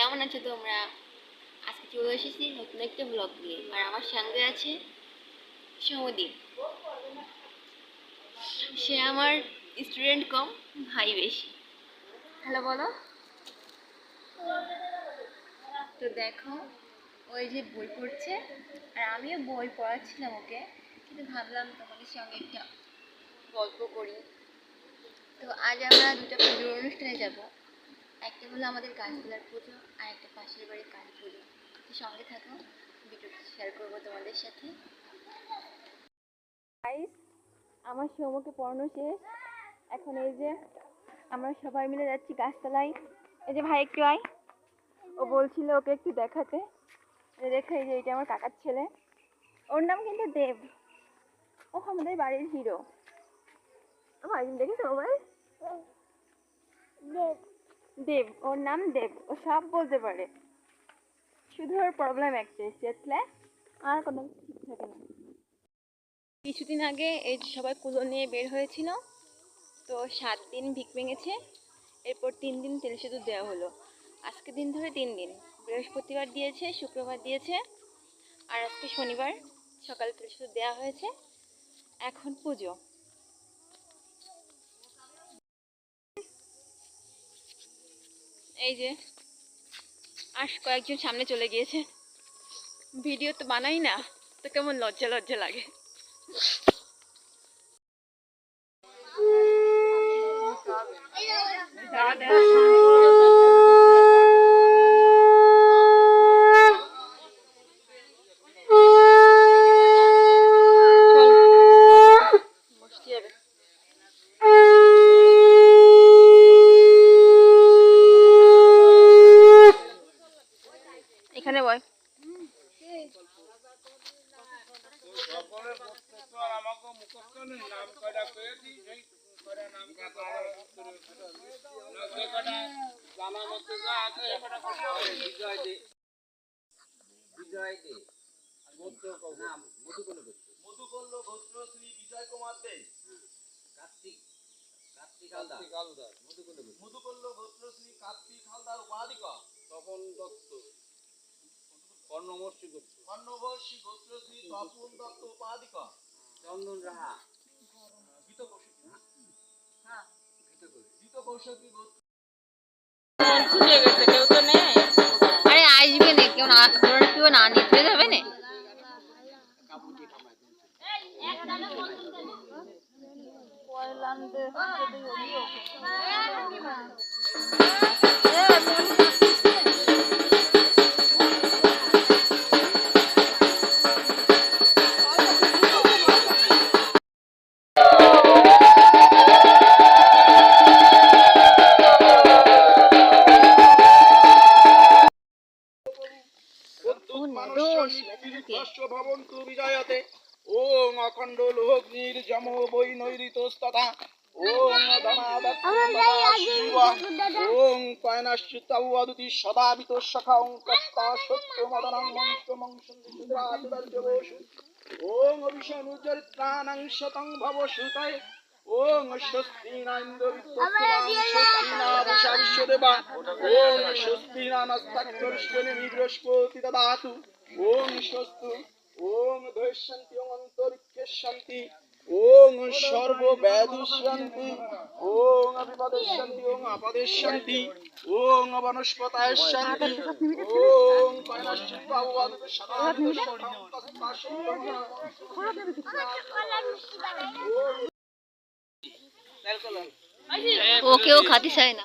কেমন আছো তোমরা? আজকে চলে এসেছি নতুন একটা ব্লগ নিয়ে। আর আমার সঙ্গে আছে সৌদীপ সে আমার স্টুডেন্ট কম, ভাই বেশি। হ্যালো, বলো। তো দেখো, ওই যে বই পড়ছে, আর আমিও বই পড়াচ্ছিলাম ওকে, কিন্তু ভাবলাম তোমাদের সঙ্গে একটা গল্প করি। তো আজ আমরা দুটো পুজোর অনুষ্ঠানে যাব। একটা হলো আমাদের গাছতলার পুজো আর একটা পাশের বাড়ির কালী পুজো তো সঙ্গে থাকো ভিডিওটা শেয়ার করব তোমাদের সাথে। আমার সৌমকে পড়ানো শেষ। এখন এই যে আমরা সবাই মিলে যাচ্ছি গাছতলায়। এই যে ভাই একটু আয়। ও বলছিল ওকে একটু দেখাতে। এই দেখো এই যে এটা আমার কাকার ছেলে। ওর নাম কিন্তু দেব। ও আমাদের বাড়ির হিরো। ও ভাই দেখেছ ও ভাই দেব। ওর নাম দেব, ও সব বলতে পারে। শুধু ওর প্রবলেম একটাই সেটলে আর কোনো ঠিক থাকে না। কিছুদিন আগে এই সবাই কুলো নিয়ে বের হয়েছিল, তো সাত দিন ভিক ভেঙেছে, এরপর তিন দিন তেল সেতু দেওয়া হলো। আজকে দিন ধরে তিন দিন, বৃহস্পতিবার দিয়েছে, শুক্রবার দিয়েছে, আর আজকে শনিবার সকালে তেল সেতু দেওয়া হয়েছে, এখন পুজো। এই যে আস কয়েকজন সামনে চলে গিয়েছে। ভিডিও তো বানাই না, তো কেমন লজ্জা লজ্জা লাগে। বসতে যাবে এখানে বয় সকলের বক্তব্য আর আমাকে মুখস্থ নেই নাম কয়টা পেয়েছি সেই কয়টা নাম কাটা না সে কয়টা জানা মতো যা আছে সে কয়টা বিজয় দে বিজয় দে গোত্র নাম মধুকল গোত্র? মধুকল গোত্র? শ্রী বিজয় কুমার দে। কার্তিক। কার্তিক হালদার। হালদার। মধুকল মধুকল গোত্র? শ্রী কার্তিক হালদার উপাধিক তপন দত্ত। কর্ণমর্ষি গোত্র। কর্ণবর্ষী গোত্র। শ্রী তপন দত্ত উপাধিক চন্দন রাহা আরে আসবে না কেউ না তোরা কেউ না নিতে যাবে না। বিজয়তে। ওং অখণ্ড লোহগ্নির যম বৈ নৈরিতস্তথা ওং শিব। ওং কয়নাশ্চিতাউ অদুতি সদাবিত সখাং কস্তা সত্য মদনং মংস মংসং বিশুদ্রাতিবর্জবসু ওং অভিষণুচরিত্রাণং শতং ভব সুতয়। ওং স্বস্তি নাইন্দ্র স্বস্তি বিশ্বদেবা ওং স্বস্তি না বৃহস্পতি দদাতু ওং স্বস্তু ওং ধৈষ্যন্তি ওং অন্তরিক্ষে শান্তি ওং সর্বব্যাধি শান্তি ওং অভিপদেশান্তি ওং আপদেশান্তি ওং বনস্পতায় শান্তি ওং কয়নাশ্চিত্ত অববাদিত সদাবিত সদাং ও কেউ খাতে চায় না